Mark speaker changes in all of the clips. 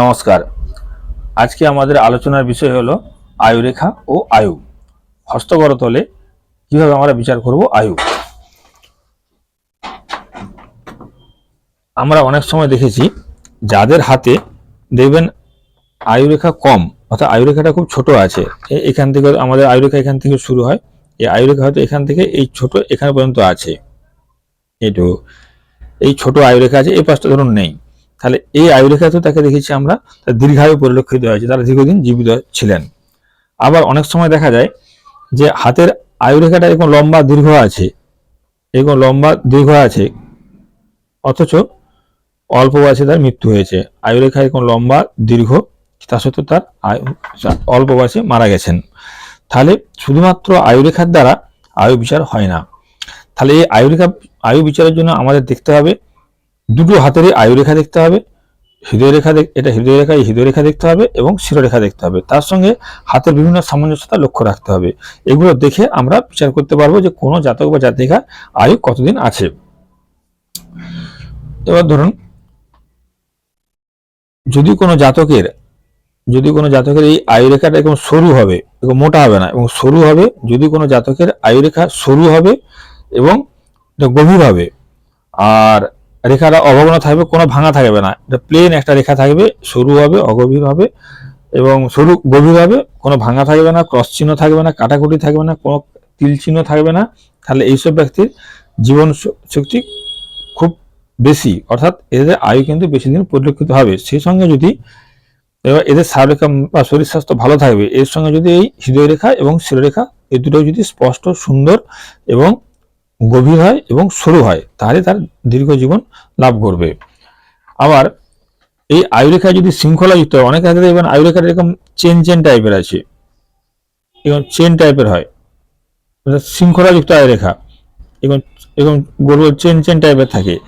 Speaker 1: নমস্কার। আজকে আমাদের আলোচনার বিষয় হলো আয়ুরেখা ও আয়ু। হস্তকরতলে কীভাবে আমরা বিচার করব আয়ু? আমরা অনেক সময় দেখেছি, যাদের হাতে দেখবেন আয়ুরেখা কম, অর্থাৎ আয়ুরেখাটা খুব ছোট আছে এখান থেকে আমাদের আয়ুরেখা এখান থেকে শুরু হয়, এই আয়ুরেখা হয়তো এখান থেকে এই ছোট এখানে পর্যন্ত আছে। এইটু এই ছোট আয়ুরেখা আছে এই পাশটা ধরুন নেই। তাহলে এই আয়ুরেখাতেও তাকে দেখেছি আমরা দীর্ঘায়ু পরিলক্ষিত হয়েছে, তারা দীর্ঘদিন জীবিত ছিলেন। আবার অনেক সময় দেখা যায় যে হাতের আয়ুরেখাটা এরকম লম্বা দীর্ঘ আছে, এরকম লম্বা দীর্ঘ আছে, অথচ অল্প বয়সে তার মৃত্যু হয়েছে। আয়ুরেখা এরকম লম্বা, দীর্ঘ, তা সত্ত্বেও তার অল্প বয়সে মারা গেছেন। তাহলে শুধুমাত্র আয়ুরেখার দ্বারা আয়ু বিচার হয় না। তাহলে এই আয়ুরেখা, আয়ু বিচারের জন্য আমাদের দেখতে হবে দুটো হাতেরই আয়ুরেখা দেখতে হবে, হৃদয় রেখা দেখ- এটা হৃদয় রেখা, এই হৃদয় রেখা দেখতে হবে এবং শিরোরেখা দেখতে হবে। তার সঙ্গে হাতের বিভিন্ন সামঞ্জস্যতা লক্ষ্য রাখতে হবে। এগুলো দেখে আমরা বিচার করতে পারব যে কোনো জাতক বা জাতিকা আয়ু কতদিন আছে। এবার ধরুন, যদি কোনো জাতকের, যদি কোনো জাতকের এই আয়ুরেখাটা এরকম সরু হবে, এরকম মোটা হবে না, এবং সরু হবে, যদি কোনো জাতকের আয়ুরেখা সরু হবে এবং গভীর হবে, আর রেখাটা অভগ্ন থাকবে, কোনো ভাঙা থাকবে না। এটা প্লেন একটা রেখা থাকবে, সরু হবে, অগভীর হবে, এবং সরু গভীর হবে, কোনো ভাঙা থাকবে না ক্রস চিহ্ন থাকবে না, কাটাকুটি থাকবে না, কোনো তিল চিহ্ন থাকবে না। তাহলে এইসব ব্যক্তির জীবন শক্তি খুব বেশি, অর্থাৎ এদের আয়ু কিন্তু বেশি দিন পরিলক্ষিত হবে। সেই সঙ্গে যদি এবার এদের শারীরিক বা শরীর স্বাস্থ্য ভালো থাকবে, এর সঙ্গে যদি এই হৃদয় রেখা এবং শিরোরেখা এই দুটো যদি স্পষ্ট, সুন্দর এবং গভীর হয় এবং সরু হয়, তাহলে তার দীর্ঘ জীবন লাভ করবে। আবার এই আয়ুরেখা যদি শৃঙ্খলাযুক্ত হয়, অনেক হাতে দেখবেন আয়ুরেখাটা এরকম চেন চেন টাইপের আছে। এবং চেন টাইপের হয়। অর্থাৎ শৃঙ্খলাযুক্ত আয়ুরেখা। এবং এবং গোল চেন চেন টাইপের থাকে।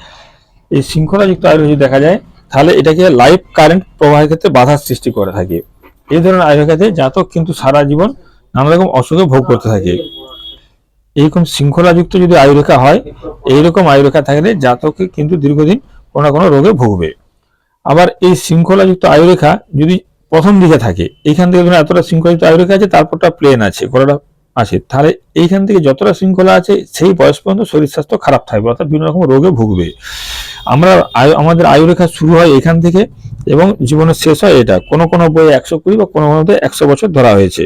Speaker 1: এই শৃঙ্খলাযুক্ত আয়ুরেখা যদি দেখা যায়, তাহলে এটাকে লাইফ কারেন্ট প্রবাহের ক্ষেত্রে বাধার সৃষ্টি করে থাকে। এই ধরনের আয়ুরেখাতে জাতক কিন্তু সারা জীবন নানা রকম অসুখে ভোগ করতে থাকে। এইরকম শৃঙ্খলাযুক্ত যদি আয়ুরেখা হয়, এইরকম আয়ুরেখা থাকলে জাতককে কিন্তু দীর্ঘদিন কোনো না কোনো রোগে ভুগবে। আবার এই শৃঙ্খলাযুক্ত আয়ুরেখা যদি প্রথম দিকে থাকে, এইখান থেকে ধরুন এতটা শৃঙ্খলাযুক্ত আয়ুরেখা আছে, তারপরটা প্লেন আছে গলাটা আছে, তাহলে এইখান থেকে যতটা শৃঙ্খলা আছে, সেই বয়স পর্যন্ত শরীর স্বাস্থ্য খারাপ থাকবে, অর্থাৎ বিভিন্ন রকম রোগে ভুগবে। আমরা আয়ু, আমাদের আয়ুরেখা শুরু হয় এখান থেকে এবং জীবনের শেষ হয় এটা। কোনো কোনো বইয়ে একশো কুড়ি বা কোনো কোনো একশো বছর ধরা হয়েছে।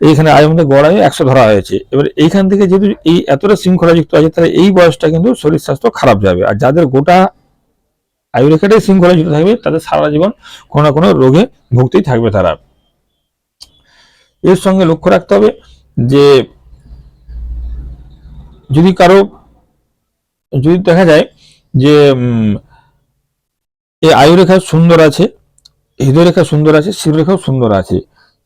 Speaker 1: এইখানে আয়ের মধ্যে গড় আয়ু একশো ধরা হয়েছে। এবার এইখান থেকে যেহেতু এই এতটা শৃঙ্খলাযুক্ত আছে, তাহলে এই বয়সটা কিন্তু শরীর স্বাস্থ্য খারাপ যাবে। আর যাদের গোটা আয়ুরেখাটাই শৃঙ্খলাযুক্ত থাকবে, তাদের সারা জীবন কোনো না কোনো রোগে ভুগতেই থাকবে তারা। এর সঙ্গে লক্ষ্য রাখতে হবে যে, যদি কারও, যদি দেখা যায় যে এই আয়ুরেখা সুন্দর আছে হৃদয় রেখা সুন্দর আছে, শিরোরেখাও সুন্দর আছে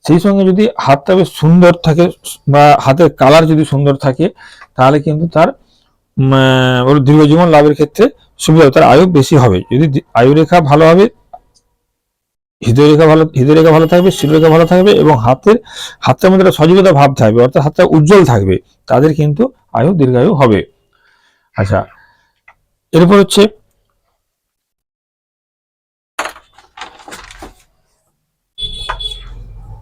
Speaker 1: সেই সঙ্গে যদি হাতটা বেশ সুন্দর থাকে বা হাতের কালার যদি সুন্দর থাকে তাহলে কিন্তু তার উম, ওর দীর্ঘ জীবন লাভের ক্ষেত্রে সুবিধা হবে তার আয়ু বেশি হবে। যদি আয়ুরেখা ভালো হবে হৃদয় রেখা ভালো হৃদয় রেখা ভালো থাকবে শিরোরেখা ভালো থাকবে এবং হাতের হাতের মধ্যে একটা সজীবতা ভাব থাকবে অর্থাৎ হাতটা উজ্জ্বল থাকবে তাদের কিন্তু আয়ু দীর্ঘায়ু হবে। আচ্ছা এরপর হচ্ছে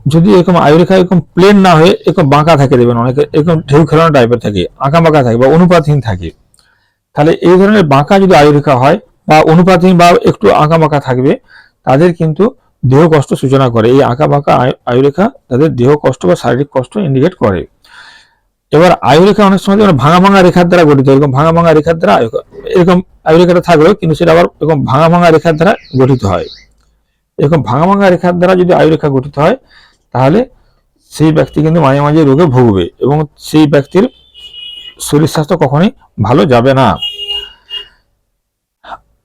Speaker 1: যদি এরকম আয়ুরেখা এরকম প্লেন না হয়ে এরকম বাঁকা থাকে দেবেন অনেকে এরকম ঢেউ খেলানো টাইপের থাকে, আঁকা বাঁকা থাকে বা অনুপাতহীন থাকে। তাহলে এই ধরনের বাঁকা যদি আয়ুরেখা হয় বা অনুপাতহীন বা একটু আঁকা বাঁকা থাকবে, তাদের কিন্তু দেহ কষ্ট সূচনা করে। এই আঁকা বাঁকা আয়ু- আয়ুরেখা তাদের দেহ কষ্ট বা শারীরিক কষ্ট ইন্ডিকেট করে। এবার আয়ুরেখা অনেক সময় যেমন ভাঙা ভাঙা রেখার দ্বারা গঠিত, এরকম ভাঙা ভাঙা রেখার দ্বারা এরকম আয়ুরেখাটা থাকলেও কিন্তু সেটা আবার এরকম ভাঙা ভাঙা রেখার দ্বারা গঠিত হয়। এরকম ভাঙা ভাঙা রেখার দ্বারা যদি আয়ুরেখা গঠিত হয় সেই ব্যক্তি কিন্তু মাঝে মাঝে রোগে ভুগবে এবং সেই ব্যক্তির শরীর স্বাস্থ্য কখনোই ভালো যাবে না।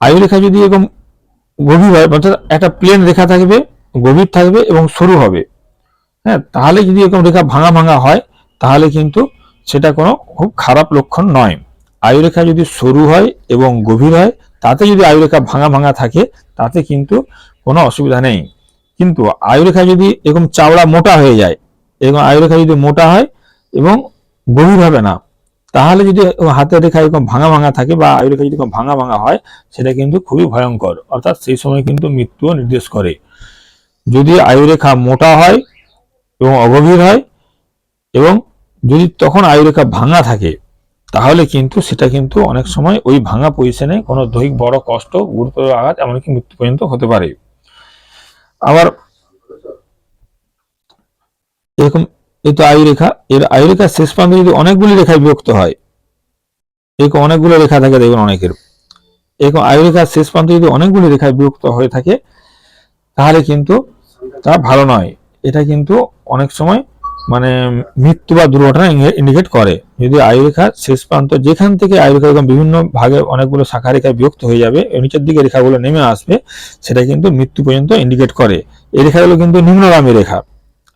Speaker 1: আয়ুরেখা যদি এরকম গভীর হয়, অর্থাৎ একটা প্লেন রেখা থাকবে, গভীর থাকবে এবং সরু হবে হ্যাঁ তাহলে যদি এরকম রেখা ভাঙা ভাঙা হয়, তাহলে কিন্তু সেটা কোনো খুব খারাপ লক্ষণ নয়। আয়ুরেখা যদি সরু হয় এবং গভীর হয়, তাতে যদি আয়ুরেখা ভাঙা ভাঙা থাকে, তাতে কিন্তু কোনো অসুবিধা নেই। কিন্তু আয়ুরেখা যদি এরকম চাওড়া মোটা হয়ে যায় এবং আয়ুরেখা যদি মোটা হয় এবং গভীর হবে না, তাহলে যদি হাতের রেখা এরকম ভাঙা ভাঙা থাকে বা আয়ুরেখা যদি ভাঙা ভাঙা হয়, সেটা কিন্তু খুবই ভয়ঙ্কর। অর্থাৎ সেই সময় কিন্তু মৃত্যুও নির্দেশ করে। যদি আয়ুরেখা মোটা হয় এবং অগভীর হয় এবং যদি তখন আয়ুরেখা ভাঙা থাকে, তাহলে কিন্তু সেটা কিন্তু অনেক সময় ওই ভাঙা পজিশনে কোনো দৈহিক বড় কষ্ট, গুরুতর আঘাত এমনকি মৃত্যু পর্যন্ত হতে পারে। আবার এরকম, এই তো আয়ুরেখা এর আয়ুরেখার শেষ প্রান্তে যদি অনেকগুলি রেখায় বিভক্ত হয়, এরকম অনেকগুলো রেখা থাকে দেখবেন অনেকের। এরকম আয়ুরেখার শেষ প্রান্তে যদি অনেকগুলি রেখায় বিভক্ত হয়ে থাকে, তাহলে কিন্তু তা ভালো নয়। এটা কিন্তু অনেক সময় মানে মৃত্যু বা দুর্ঘটনা ইন্ডিকেট করে। যদি আয়ুরেখা শেষ প্রান্ত, যেখান থেকে আয়ুরেখা এরকম বিভিন্ন ভাগে অনেকগুলো শাখা রেখায় বিভক্ত হয়ে যাবে নিচের দিকে রেখাগুলো নেমে আসবে, সেটা কিন্তু মৃত্যু পর্যন্ত ইন্ডিকেট করে। এই রেখাগুলো কিন্তু নিম্নগামী রেখা।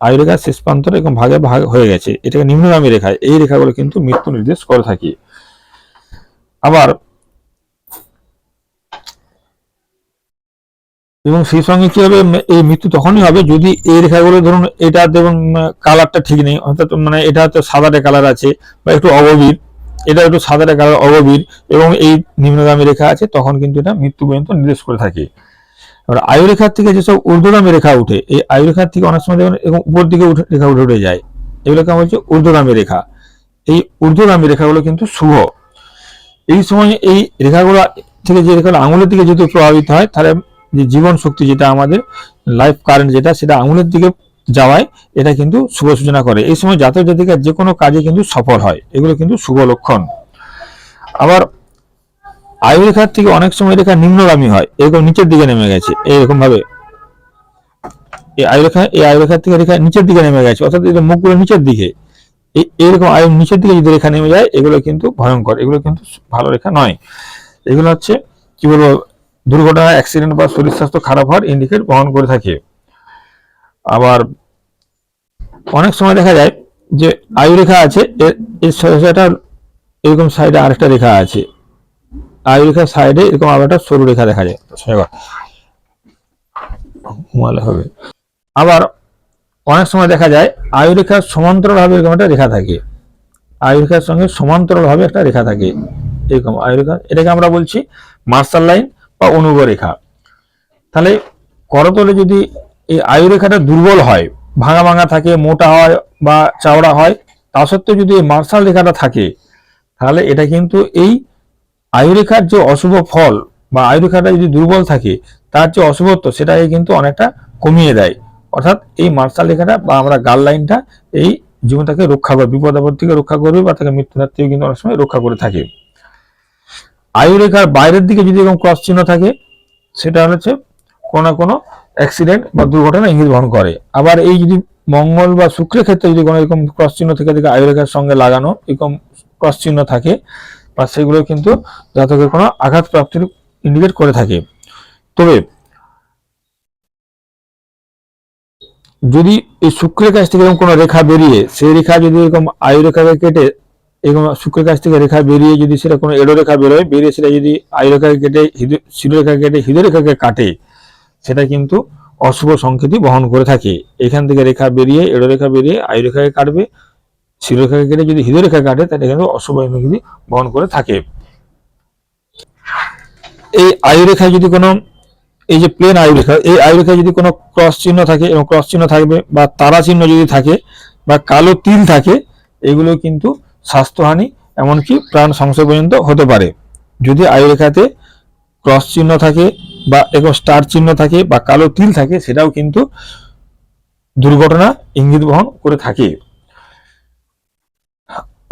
Speaker 1: আয়ুরেখার শেষ প্রান্তটা এরকম ভাগে ভাগ হয়ে গেছে, এটাকে নিম্নগামী রেখা। এই রেখাগুলো কিন্তু মৃত্যু নির্দেশ করে থাকি। আবার এবং সেই সঙ্গে কি হবে এই মৃত্যু তখনই হবে যদি এই রেখাগুলো ধরুন এটা দেখুন কালারটা ঠিক নেই, অর্থাৎ মানে এটা হচ্ছে সাদাটে কালার আছে বা একটু অগভীর, এটা একটু সাদাটে কালার অগভীর এবং এই নিম্নগামী রেখা আছে, তখন কিন্তু এটা মৃত্যু পর্যন্ত নির্দেশ করে থাকে। এবার আয়ুরেখার থেকে যেসব ঊর্ধ্বগামী রেখা উঠে এই আয়ুরেখার থেকে অনেক সময় দেখুন এবং উপর দিকে রেখা উঠে উঠে যায়। এগুলোকে আমরা হচ্ছে ঊর্ধ্বগামী রেখা। এই ঊর্ধ্বগামী রেখাগুলো কিন্তু শুভ। এই সময় এই রেখাগুলো থেকে যে রেখাগুলো আঙুলের দিকে যদি প্রভাবিত হয়, তাহলে যে জীবন শক্তি যেটা আমাদের লাইফ কারেন্ট যেটা, সেটা আঙুলের দিকে যাওয়ায় এটা কিন্তু শুভ সূচনা করে। এই সময় জাতক জাতিকা যে কোনো কাজে কিন্তু সফল হয়। এগুলো কিন্তু শুভ লক্ষণ। আবার আয়ু রেখার থেকে অনেক সময় রেখা নিম্নগামী হয়। এরকম নিচের দিকে নেমে গেছে। এরকম ভাবে এই আয়ু রেখা এই আয়ু রেখার থেকে রেখা নিচের দিকে নেমে গেছে। অর্থাৎ এদের মুখগুলো নিচের দিকে, এই- এইরকম আয়ু নিচের দিকে যদি রেখা নেমে যায়, এগুলো কিন্তু ভয়ঙ্কর। এগুলো কিন্তু ভালো রেখা নয়। এগুলো হচ্ছে, কি বলব দুর্ঘটনা অ্যাক্সিডেন্ট বা শরীর স্বাস্থ্য খারাপ হওয়ার ইন্ডিকেট বহন করে থাকে। আবার অনেক সময় দেখা যায় যে আয়ু রেখা আছে, এর এই এরকম সাইডে আরেকটা রেখা আছে। আয়ু রেখার সাইডে এরকম আবার একটা সরু রেখা দেখা যায়। ঘুমালে হবে। আবার অনেক সময় দেখা যায় আয়ু রেখার সমান্তরাল ভাবে এরকম একটা রেখা থাকে। আয়ু রেখার সঙ্গে সমান্তরাল ভাবে একটা রেখা থাকে। এরকম আয়ু রেখা, এটাকে আমরা বলছি মার্শাল লাইন। বা অনুগ রেখা তাহলে করতলে যদি এই আয়ু রেখাটা দুর্বল হয়, ভাঙা ভাঙা থাকে, মোটা হয় বা চাওড়া হয়, তা সত্ত্বেও যদি এই মার্শাল রেখাটা থাকে, তাহলে এটা কিন্তু এই আয়ুরেখার যে অশুভ ফল বা আয়ুরেখাটা যদি দুর্বল থাকে, তার যে অশুভত্ব সেটাকে কিন্তু অনেকটা কমিয়ে দেয়। অর্থাৎ এই মার্শাল রেখাটা বা আমরা গাল লাইনটা এই জীবনটাকে রক্ষা করবে বিপদ আপদ থেকে রক্ষা করবে বা তাকে মৃত্যু হাত থেকে কিন্তু অনেক সময় রক্ষা করে থাকে। আয়ুরেখার বাইরের দিকে যদি এরকম ক্রস চিহ্ন থাকে, সেটা হচ্ছে কোনো না কোনো অ্যাক্সিডেন্ট বা দুর্ঘটনা ইঙ্গিত বহন করে। আবার এই যদি মঙ্গল বা শুক্রের ক্ষেত্রে যদি কোনো এরকম ক্রস চিহ্ন থেকে থাকে আয়ুরেখার সঙ্গে লাগানো এরকম ক্রস চিহ্ন থাকে, বা সেগুলো কিন্তু জাতকের কোনো আঘাত প্রাপ্তির ইন্ডিকেট করে থাকে। তবে যদি এই শুক্রের কাছ থেকে এরকম কোনো রেখা বেরিয়ে, সেই রেখা যদি এরকম আয়ু রেখাকে কেটে এরকম শুক্রের কাছ থেকে রেখা বেরিয়ে যদি সেটা কোনো এডো রেখা বেরোয়, বেরিয়ে সেটা যদি আয়ু রেখাকে কেটে শিরো রেখা কেটে হৃদয় রেখাকে কাটে, সেটা কিন্তু অশুভ সংকেতই বহন করে থাকে। এখান থেকে রেখা বেরিয়ে এডো রেখা বেরিয়ে আয়ু রেখাকে কাটবে শিরোরেখাকে কেটে যদি হৃদয় রেখা কাটে, তাহলে কিন্তু অশুভ ইঙ্গিত বহন করে থাকে। এই আয়ু রেখায় যদি কোনো, এই যে প্লেন আয়ু রেখা, এই আয়ু রেখায় যদি কোনো ক্রস চিহ্ন থাকে এবং ক্রস চিহ্ন থাকবে বা তারা চিহ্ন যদি থাকে বা কালো তিল থাকে, এগুলো কিন্তু স্বাস্থ্যহানি, এমনকি প্রাণ সংশয় পর্যন্ত হতে পারে। যদি আয়ু রেখাতে ক্রস চিহ্ন থাকে বা এরকম স্টার চিহ্ন থাকে বা কালো তিল থাকে, সেটাও কিন্তু দুর্ঘটনা ইঙ্গিত বহন করে থাকে।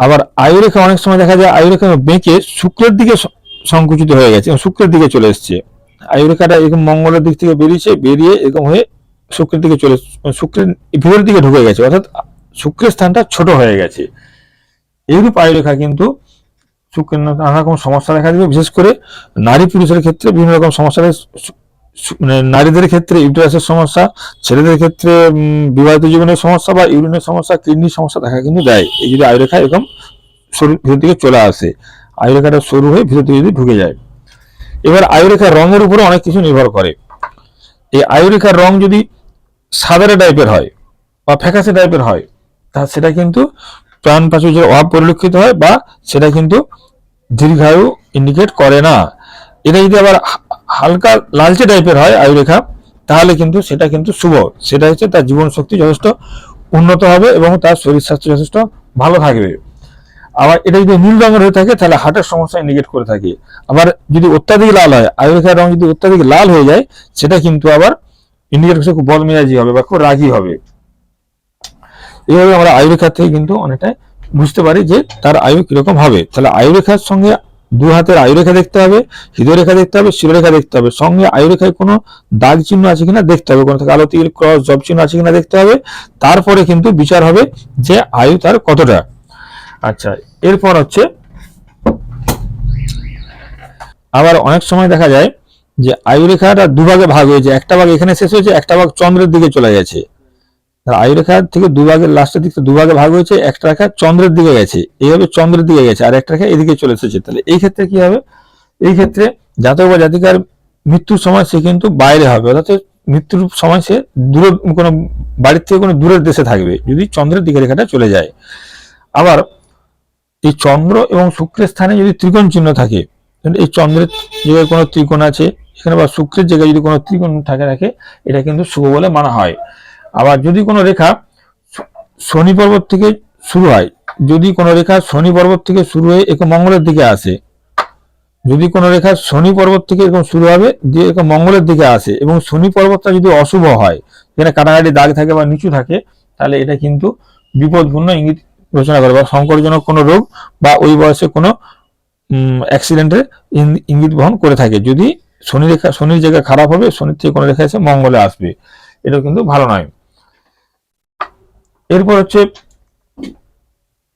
Speaker 1: আবার আয়ুরেখা অনেক সময় দেখা যায় আয়ুরেখা বেঁকে শুক্রের দিকে সংকুচিত হয়ে গেছে শুক্রের দিকে চলে এসছে। আয়ুরেখাটা এরকম মঙ্গলের দিক থেকে বেরিয়েছে, বেরিয়ে এরকম হয়ে শুক্রের দিকে চলে শুক্রের ভিতরের দিকে ঢুকে গেছে, অর্থাৎ শুক্রের স্থানটা ছোট হয়ে গেছে। এইরূপ আয়ুরেখা কিন্তু নানা রকম সমস্যা দেখা দেবে। বিশেষ করে নারী পুরুষের ক্ষেত্রে বিভিন্ন রকম সমস্যা মানে নারীদের ক্ষেত্রে ইউটেরাসের সমস্যা, ছেলেদের ক্ষেত্রে বিবাহিত জীবনের সমস্যা বা ইউরিনের সমস্যা, কিডনির সমস্যা দেখা কিন্তু দেয়। এই যদি আয়ুরেখা এরকম শরীর ভিতর দিকে চলে আসে আয়ুরেখাটা শুরু হয়ে ভিতর দিকে যদি ঢুকে যায়। এবার আয়ুরেখার রঙের উপরে অনেক কিছু নির্ভর করে। এই আয়ুরেখার রং যদি সাদারে টাইপের হয় বা ফ্যাকাশে টাইপের হয়, তা সেটা কিন্তু চয়ন প্রাচুর্যের অভাব পরিলক্ষিত হয় বা সেটা কিন্তু দীর্ঘায়ু ইন্ডিকেট করে না। এটা যদি আবার হালকা লালচে টাইপের হয় আয়ুরেখা, তাহলে কিন্তু সেটা কিন্তু শুভ। সেটা হচ্ছে তার জীবন শক্তি যথেষ্ট উন্নত হবে এবং তার শরীর স্বাস্থ্য যথেষ্ট ভালো থাকবে। আবার এটা যদি নীল রঙের হয়ে থাকে, তাহলে হার্টের সমস্যা ইন্ডিকেট করে থাকে। আবার যদি অত্যাধিক লাল হয়, আয়ুরেখার রং যদি অত্যাধিক লাল হয়ে যায়, সেটা কিন্তু আবার ইন্ডিকেট খুব বদমেজাজি হবে বা খুব রাগী হবে। এইভাবে আমরা আয়ুরেখার থেকে কিন্তু অনেকটাই বুঝতে পারি যে তার আয়ু কীরকম হবে। তাহলে আয়ুরেখার সঙ্গে দু হাতের আয়ুরেখা দেখতে হবে, হৃদয় রেখা দেখতে হবে শিরোরেখা দেখতে হবে। সঙ্গে আয়ুরেখায় কোনো দাগ চিহ্ন আছে কিনা দেখতে হবে, কোনো কালো তিল, ক্রস, জব চিহ্ন আছে কিনা দেখতে হবে। তারপরে কিন্তু বিচার হবে যে আয়ু তার কতটা। আচ্ছা এরপর হচ্ছে আবার অনেক সময় দেখা যায় যে আয়ুরেখাটা দুভাগে ভাগ হয়েছে। একটা ভাগ এখানে শেষ হয়েছে, একটা ভাগ চন্দ্রের দিকে চলে গেছে। আয়ুরেখা থেকে দুভাগের লাস্টের দিক দুভাগে ভাগ হয়েছে, একটা রেখা চন্দ্রের দিকে গেছে। এইভাবে চন্দ্রের দিকে গেছে, আর একটা রেখা এদিকে চলে এসেছে। তাহলে এই ক্ষেত্রে কি হবে? এই ক্ষেত্রে জাতক বা জাতিকার মৃত্যুর সময় সে কিন্তু বাইরে হবে, অর্থাৎ মৃত্যুর সময় সে দূর কোনো বাড়ির থেকে কোনো দূরের দেশে থাকবে, যদি চন্দ্রের দিকে রেখাটা চলে যায়। আবার এই চন্দ্র এবং শুক্রের স্থানে যদি ত্রিকোণ চিহ্ন থাকে এই চন্দ্রের জায়গায় কোনো ত্রিকোণ আছে, এখানে বা শুক্রের জায়গায় যদি কোনো ত্রিকোণ থাকে থাকে, এটা কিন্তু শুভ বলে মানা হয়। আবার যদি কোনো রেখা শনি পর্বত থেকে শুরু হয়, যদি কোনো রেখা শনি পর্বত থেকে শুরু হয়ে এরকম মঙ্গলের দিকে আসে, যদি কোনো রেখা শনি পর্বত থেকে এরকম শুরু হবে দিয়ে এরকম মঙ্গলের দিকে আসে, এবং শনি পর্বতটা যদি অশুভ হয়, যেখানে কাটাকাটি দাগ থাকে বা নিচু থাকে, তাহলে এটা কিন্তু বিপদপূর্ণ ইঙ্গিত রচনা করে বা সংকটজনক কোনো রোগ বা ওই বয়সে কোনো অ্যাক্সিডেন্টের ইঙ্গিত বহন করে থাকে। যদি শনি রেখা, শনির জায়গা খারাপ হবে, শনির থেকে কোনো রেখা এসে মঙ্গলে আসবে। এটা কিন্তু ভালো নয়। এরপর হচ্ছে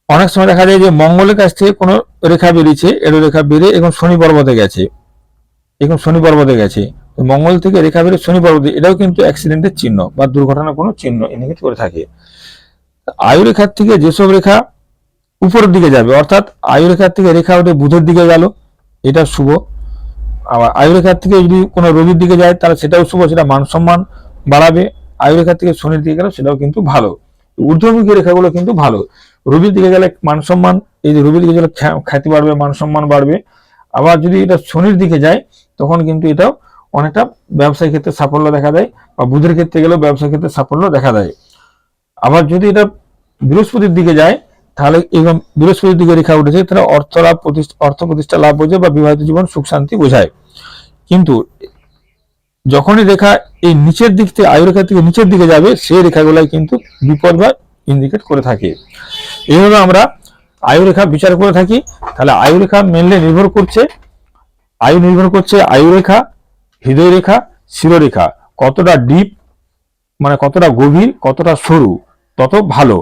Speaker 1: অনেক সময় দেখা যায় যে মঙ্গলের কাছ থেকে কোনো রেখা বেরিয়েছে এর রেখা বেরিয়ে এখন শনি পর্বতে গেছে। এখন শনি পর্বতে গেছে। মঙ্গল থেকে রেখা বেরিয়ে শনি পর্বতে, এটাও কিন্তু অ্যাক্সিডেন্টের চিহ্ন বা দুর্ঘটনার কোনো চিহ্ন ইন্ডিকেট করে থাকে। আয়ু রেখার থেকে যেসব রেখা উপরের দিকে যাবে, অর্থাৎ আয়ু রেখার থেকে রেখা উঠে বুধের দিকে গেল, এটা শুভ। আবার আয়ু রেখার থেকে যদি কোনো রোগীর দিকে যায়, তাহলে সেটাও শুভ, সেটা মান সম্মান বাড়াবে। আয়ু রেখার থেকে শনির দিকে গেল, সেটাও কিন্তু ভালো। ঊর্ধ্বমুখী রেখাগুলো কিন্তু ভালো। রবির দিকে গেলে মান সম্মান এই যে রবির দিকে গেলে খ্যাতি বাড়বে মান সম্মান বাড়বে। আবার যদি এটা শনির দিকে যায়, তখন কিন্তু এটাও অনেকটা ব্যবসায়িক ক্ষেত্রে সাফল্য দেখা দেয় বা বুধের ক্ষেত্রে গেলেও ব্যবসায়িক ক্ষেত্রে সাফল্য দেখা দেয়। আবার যদি এটা বৃহস্পতির দিকে যায়, তাহলে এরকম বৃহস্পতির দিকে রেখা উঠেছে, তাহলে অর্থ লাভ প্রতিষ্ঠা অর্থ প্রতিষ্ঠা লাভ বোঝায় বা বিবাহিত জীবন সুখ শান্তি বোঝায়। কিন্তু যখনই রেখা এই নিচের দিক থেকে আয়ু রেখা থেকে নিচের দিকে যাবে, সেই রেখাগুলাই কিন্তু বিপদ বা ইন্ডিকেট করে থাকে। এইভাবে আমরা আয়ু রেখা বিচার করে থাকি। তাহলে আয়ু রেখা মেনলি নির্ভর করছে, আয়ু নির্ভর করছে আয়ু রেখা, হৃদয় রেখা শিরোরেখা কতটা ডিপ মানে কতটা গভীর, কতটা সরু, তত ভালো।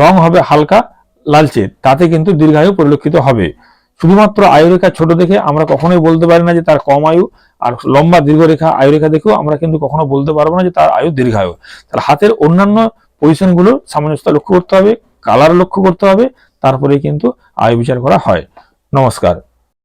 Speaker 1: রং হবে হালকা, লালচে, তাতে কিন্তু দীর্ঘায়ু পরিলক্ষিত হবে। শুধুমাত্র আয়ুরেখা ছোট দেখে আমরা কখনোই বলতে পারি না যে তার কম আয়ু, আর লম্বা দীর্ঘরেখা আয়ুরেখা আয়ু রেখা দেখেও আমরা কিন্তু কখনো বলতে পারব না যে তার আয়ু দীর্ঘায়ু। তার হাতের অন্যান্য পজিশনগুলো সামঞ্জস্যতা লক্ষ্য করতে হবে কালার লক্ষ্য করতে হবে তারপরে কিন্তু আয়ু বিচার করা হয়। নমস্কার।